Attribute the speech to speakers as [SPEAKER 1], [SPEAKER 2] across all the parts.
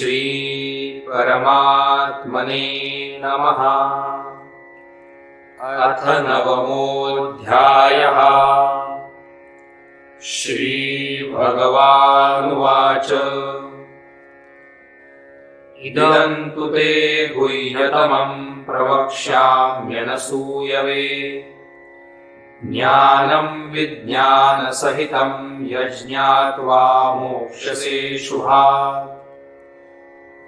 [SPEAKER 1] श्रीपरमात्मने नमः। अथ नवमोऽध्यायः। श्रीभगवानुवाच। इदं तु ते गुह्यतमं प्रवक्ष्याम्यनसूयवे। ज्ञानं विज्ञानसहितं यज्ञात्वा मोक्षसे शुभा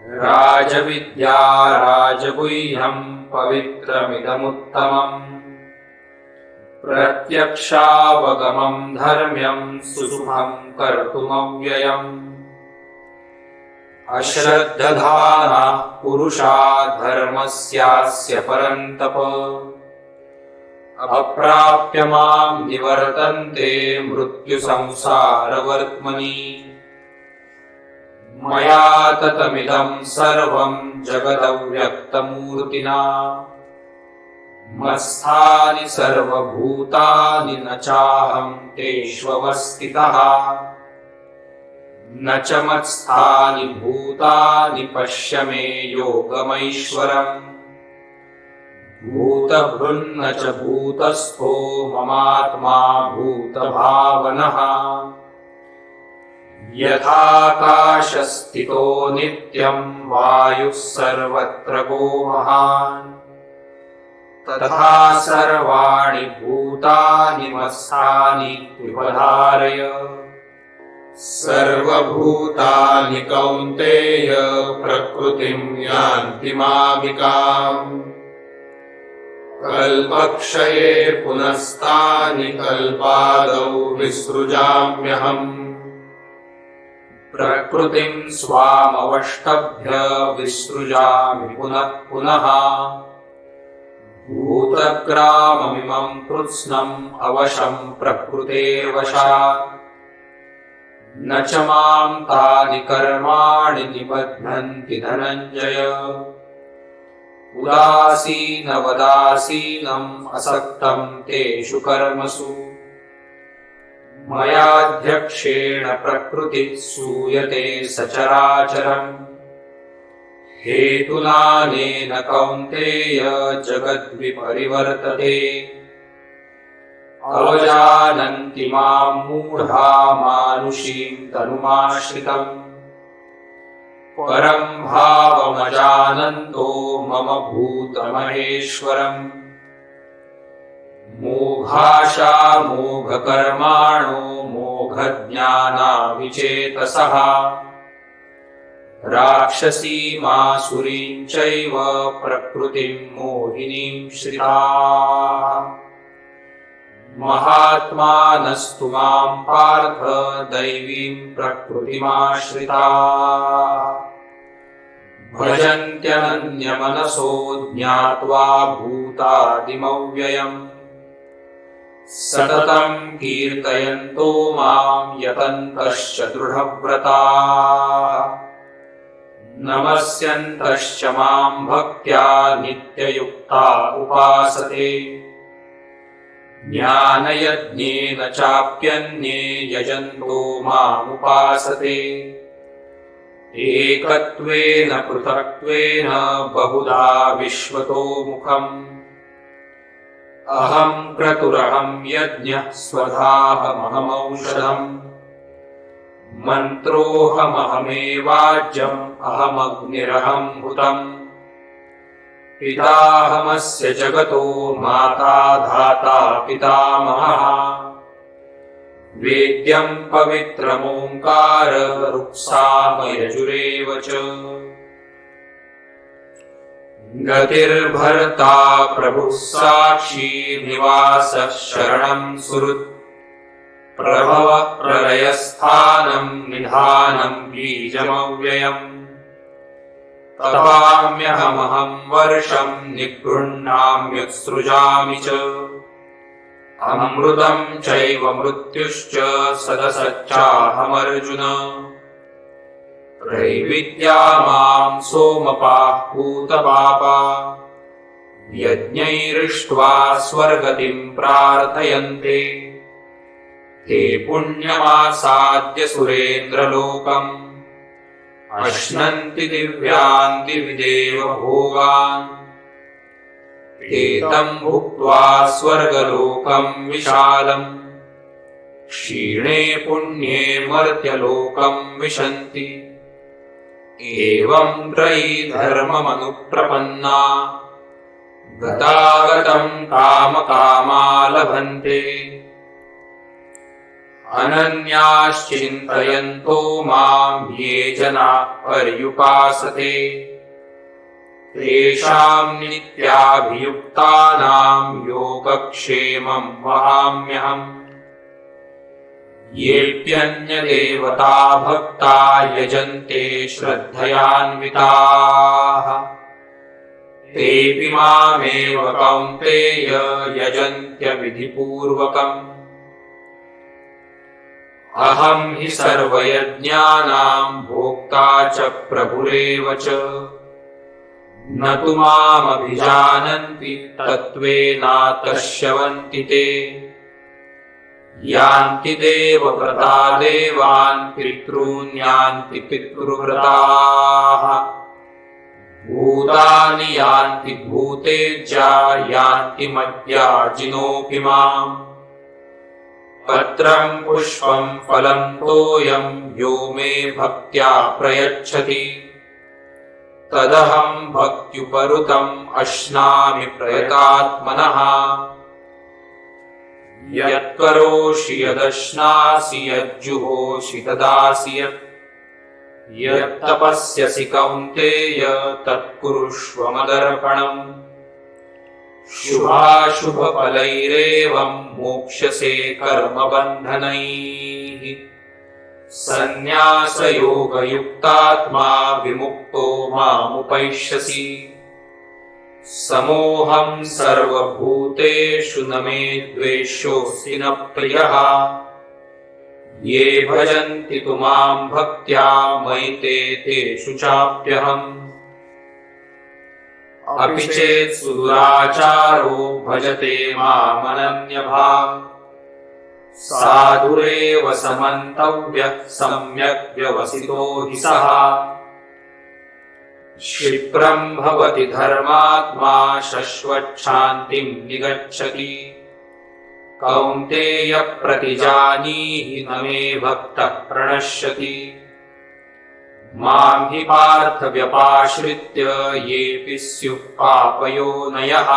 [SPEAKER 1] राजविद्या राजगुह्यम् पवित्रमिदमुत्तमम्। प्रत्यक्षावगमम् धर्म्यम् सुशुभम् कर्तुमव्ययम्। अश्रद्धधानः पुरुषा धर्मस्यास्य परन्तप। अप्राप्य माम् निवर्तन्ते मृत्युसंसारवर्त्मनि मया ततमिदम् सर्वम् जगदव्यक्तमूर्तिना। मत्स्थानि सर्वभूतानि न चाहम् तेष्वस्थितः न च मत्स्थानि भूतानि पश्य मे योगमैश्वरम्। भूतभृन्न च भूतस्थो ममात्मा भूतभावनः यथाकाशस्थितो नित्यम् वायुः सर्वत्र गो महान् तथा सर्वाणि भूतानि मत्स्थानि त्रिपधारय सर्वभूतानि कौन्तेय प्रकृतिम् यान्ति मामिकाम्। कल्पक्षये पुनस्तानि कल्पादौ विसृजाम्यहम् प्रकृतिम् स्वामवष्टभ्य विसृजामि पुनः पुनः। भूतग्राममिमम् कृत्स्नम् अवशम् प्रकृतेर्वशात्। न च माम् तानि कर्माणि निबध्नन्ति धनञ्जय। उदासीनवदासीनम् असक्तम् तेषु कर्मसु मयाध्यक्षेण प्रकृतिः सूयते सचराचरम्। हेतुनानेन कौन्तेय जगद्विपरिवर्तते। अवजानन्ति माम् मूढा मानुषीम् तनुमाश्रितम्। परम् भावमजानन्तो मम भूतमहेश्वरम् मोघाशा मोघकर्माणो मोघज्ञानाविचेतसः राक्षसीमासुरीम् चैव प्रकृतिम् मोहिनीम् श्रिता। महात्मानस्तु माम् पार्थ दैवीम् प्रकृतिमाश्रिता। भजन्त्यनन्यमनसो ज्ञात्वा भूतादिमव्ययम् सततम् कीर्तयन्तो माम् यतन्तश्च दृढव्रता नमस्यन्तश्च माम् भक्त्या नित्ययुक्ता उपासते। ज्ञानयज्ञेन चाप्यन्ये यजन्तो मामुपासते एकत्वेन पृथक्त्वेन बहुधा विश्वतो मुखम् अहम् क्रतुरहम् यज्ञः स्वधाहमहमौषधम्। मन्त्रोऽहमहमेवाज्यम् अहमग्निरहम् हुतम्। पिताहमस्य जगतो माता धाता पितामहः। वेद्यम् पवित्रमोङ्कार रुक्सामयजुरेव च गतिर्भर्ता प्रभुः साक्षी निवासः शरणम् सुहृत्। प्रभवः प्रलयस्थानम् निधानम् बीजमव्ययम्। तपाम्यहमहम् वर्षम् निगृह्णाम्युत्सृजामि च। अमृतम् चैव मृत्युश्च सदसच्चाहमर्जुन त्रैविद्या माम् सोमपाः पूतपापा। यज्ञैरिष्ट्वा स्वर्गतिम् प्रार्थयन्ते। ते पुण्यमासाद्य सुरेन्द्रलोकम्। अश्नन्ति दिव्यान् दिवि देवभोगान् एतम् भुक्त्वा स्वर्गलोकम् विशालम्। क्षीणे पुण्ये मर्त्यलोकम् विशन्ति एवम् त्रयी धर्ममनुप्रपन्ना। गतागतम् कामकामा लभन्ते अनन्याश्चिन्तयन्तो माम् ये जना पर्युपासते। तेषाम् नित्याभियुक्तानाम् योगक्षेमम् वहाम्यहम् येऽप्यन्यदेवता भक्ता यजन्ते श्रद्धयान्विताः। तेऽपि मामेव कौन्तेय यजन्त्यविधिपूर्वकम्। अहम् हि सर्वयज्ञानाम् भोक्ता च प्रभुरेव च। न तु मामभिजानन्ति तत्त्वेनातश्यवन्ति ते यान्ति देवव्रता देवान् पितॄन् यान्ति पितृव्रताः। भूतानि यान्ति भूतेज्या यान्ति मद्याजिनोऽपि माम्। पत्रम् पुष्पम् फलम् तोयम् यो मे भक्त्या प्रयच्छति। तदहम् भक्त्युपरुतम् अश्नामि प्रयतात्मनः यत्करोषि यदश्नासि यज्जुहोषि ददासि यत्। यत्तपस्यसि कौन्तेय तत्कुरुष्व मदर्पणम् शुभाशुभफलैरेवम् मोक्ष्यसे कर्मबन्धनैः। सन्न्यासयोगयुक्तात्मा विमुक्तो मामुपैष्यसि समोऽहम् सर्वभूतेषु न मे द्वेष्योऽसि न प्रियः। ये भजन्ति तु माम् भक्त्या मयि ते तेषु चाप्यहम्। अपि चेत् सुदुराचारो भजते मामनन्यभाक् साधुरेव समन्तव्यः सम्यक् व्यवसितो हि सः। क्षिप्रम् भवति धर्मात्मा शश्वच्छान्तिम् निगच्छति। कौन्तेय प्रतिजानीहि न मे भक्तः प्रणश्यति। माम् हि पार्थ व्यपाश्रित्य येऽपि स्युः पापयोनयः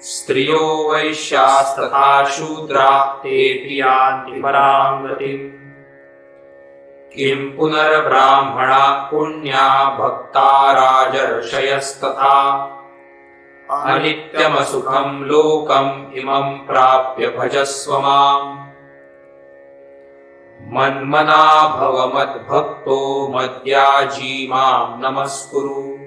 [SPEAKER 1] स्त्रियो वैश्यास्तथा शूद्राः तेऽपि यान्ति पराम् गतिम् किम् पुनर्ब्राह्मणा पुण्या भक्ता राजर्षयस्तथा? अनित्यमसुखम् लोकम् इमम् प्राप्य भजस्व माम्। मन्मना भव मद्भक्तो मद्याजी माम् नमस्कुरु।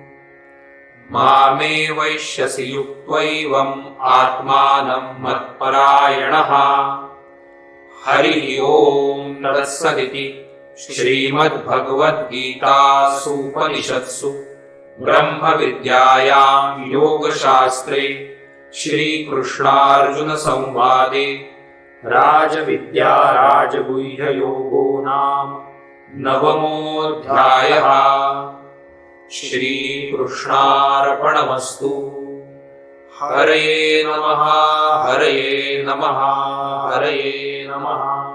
[SPEAKER 1] मामे वैश्यसि युक्त्वैवम् आत्मानम् मत्परायणः। हरिः ओम् तत्सदिति श्रीमद्भगवद्गीतासूपनिषत्सु ब्रह्मविद्यायां योगशास्त्रे श्रीकृष्णार्जुनसंवादे राजविद्या राजगुह्ययोगो नाम नवमोऽध्यायः। श्रीकृष्णार्पणमस्तु। हरये नमः हरये नमः हरये नमः।